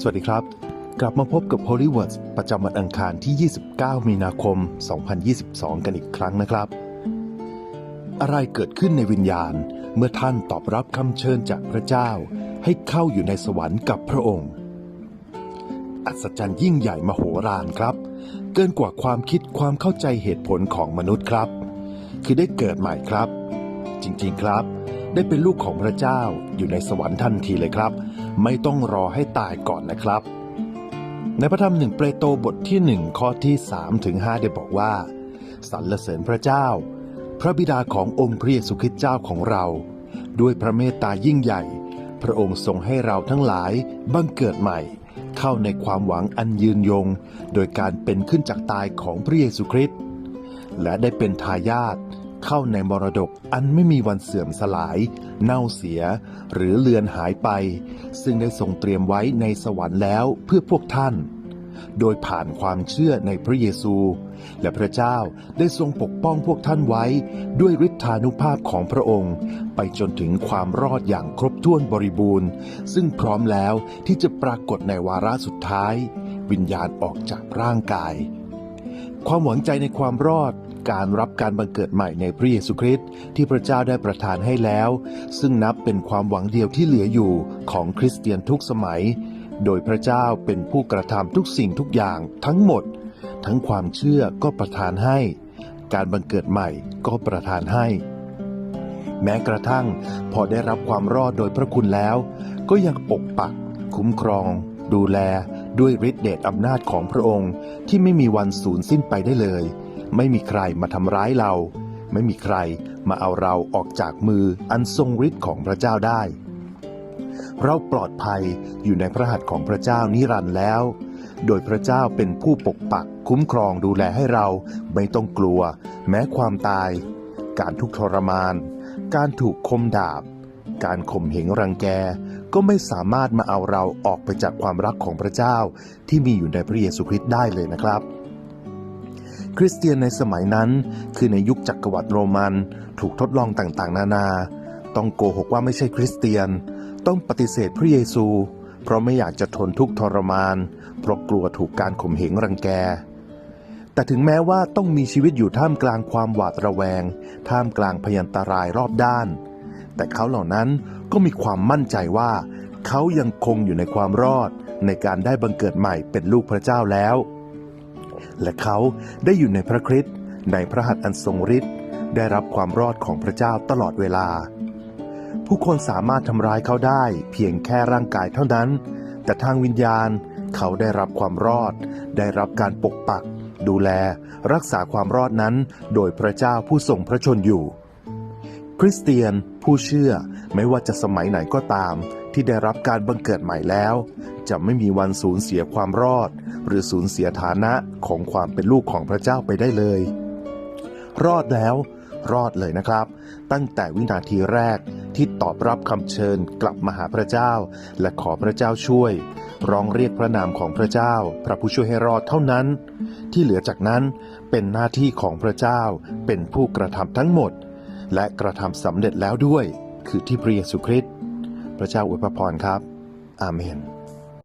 สวัสดีครับ กลับมาพบกับ Hollywood ประจำวันอังคารที่ 29 มีนาคม 2022 กันอีกครั้งนะครับ อะไรเกิดขึ้นในวิญญาณเมื่อท่านตอบรับคำเชิญจากพระเจ้า ให้เข้าอยู่ในสวรรค์กับพระองค์ อัศจรรย์ยิ่งใหญ่มโหฬารครับ เกินกว่าความคิดความเข้าใจเหตุผลของมนุษย์ครับ คือได้เกิดใหม่ครับ จริงๆครับ ได้เป็นลูกของพระเจ้าอยู่ในสวรรค์ทันทีเลยครับ ไม่ต้องรอให้ตายก่อนนะครับ ในพระธรรมหนึ่งเปโตรบทที่หนึ่งข้อที่3ถึง5ได้บอกว่าสรรเสริญพระเจ้า พระบิดาขององค์พระเยซูคริสต์เจ้าของเรา ด้วยพระเมตตายิ่งใหญ่ พระองค์ทรงให้เราทั้งหลายบังเกิดใหม่ เข้าในความหวังอันยืนยง โดยการเป็นขึ้นจากตายของพระเยซูคริสต์และได้เป็นทายาท เข้าในมรดกอันไม่มีวันเสื่อมสลาย เน่าเสีย หรือเลือนหายไป ซึ่งได้ทรงเตรียมไว้ในสวรรค์แล้วเพื่อพวกท่าน โดยผ่านความเชื่อในพระเยซู และพระเจ้าได้ทรงปกป้องพวกท่านไว้ ด้วยฤทธานุภาพของพระองค์ ไปจนถึงความรอดอย่างครบถ้วนบริบูรณ์ ซึ่งพร้อมแล้วที่จะปรากฏในวาระสุดท้าย วิญญาณออกจากร่างกายความหวังใจในความรอด การรับการบังเกิดใหม่ในพระเยซูคริสต์ที่พระเจ้าได้ประทานให้แล้ว ซึ่งนับเป็นความหวังเดียวที่เหลืออยู่ของคริสเตียนทุกสมัย โดยพระเจ้าเป็นผู้กระทำทุกสิ่งทุกอย่างทั้งหมด ทั้งความเชื่อก็ประทานให้ การบังเกิดใหม่ก็ประทานให้ แม้กระทั่งพอได้รับความรอดโดยพระคุณแล้ว ก็ยังปกปัก คุ้มครอง ดูแลด้วยฤทธิเดชอำนาจของพระองค์ที่ไม่มีวันสูญสิ้นไปได้เลย ไม่มีใครมาทำร้ายเรา ไม่มีใครมาเอาเราออกจากมืออันทรงฤทธิ์ของพระเจ้าได้ เราปลอดภัยอยู่ในพระหัตถ์ของพระเจ้านิรันดร์แล้ว โดยพระเจ้าเป็นผู้ปกปักคุ้มครองดูแลให้เราไม่ต้องกลัว แม้ความตาย การทุกข์ทรมาน การถูกคมดาบ การข่มเหงรังแกก็ไม่สามารถมาเอาเราออกไปจากความรักของพระเจ้าที่มีอยู่ในพระเยซูคริสต์ได้เลยนะครับ คริสเตียนในสมัยนั้น คือในยุคจักรวรรดิโรมัน ถูกทดลองต่างๆ นานา ต้องโกหกว่าไม่ใช่คริสเตียน ต้องปฏิเสธพระเยซู เพราะไม่อยากจะทนทุกข์ทรมาน เพราะกลัวถูกการข่มเหงรังแก แต่ถึงแม้ว่าต้องมีชีวิตอยู่ท่ามกลางความหวาดระแวง ท่ามกลางพยันตรายรอบด้าน แต่เขาเหล่านั้นก็มีความมั่นใจว่า เขายังคงอยู่ในความรอดในการได้บังเกิดใหม่เป็นลูกพระเจ้าแล้ว และเขาได้อยู่ในพระคริสต์ในพระหัตถ์อันทรงฤทธิ์ได้รับความรอดของพระเจ้าตลอดเวลา ผู้คนสามารถทำร้ายเขาได้เพียงแค่ร่างกายเท่านั้น แต่ทางวิญญาณเขาได้รับความรอด ได้รับการปกปัก ดูแล รักษาความรอดนั้น โดยพระเจ้าผู้ทรงพระชนอยู่ คริสเตียนผู้เชื่อไม่ว่าจะสมัยไหนก็ตาม ที่ได้รับการบังเกิดใหม่แล้ว จะไม่มีวันสูญเสียความรอด หรือสูญเสียฐานะของความเป็นลูกของพระเจ้าไปได้เลย รอดแล้วรอดเลยนะครับ ตั้งแต่วินาทีแรกที่ตอบรับคำเชิญกลับมาหาพระเจ้า และขอพระเจ้าช่วย ร้องเรียกพระนามของพระเจ้า พระผู้ช่วยให้รอดเท่านั้น ที่เหลือจากนั้นเป็นหน้าที่ของพระเจ้าเป็นผู้กระทำทั้งหมด และกระทำสำเร็จแล้วด้วย คือที่พระเยซูคริสต์พระเจ้าอวยพรครับ อาเมน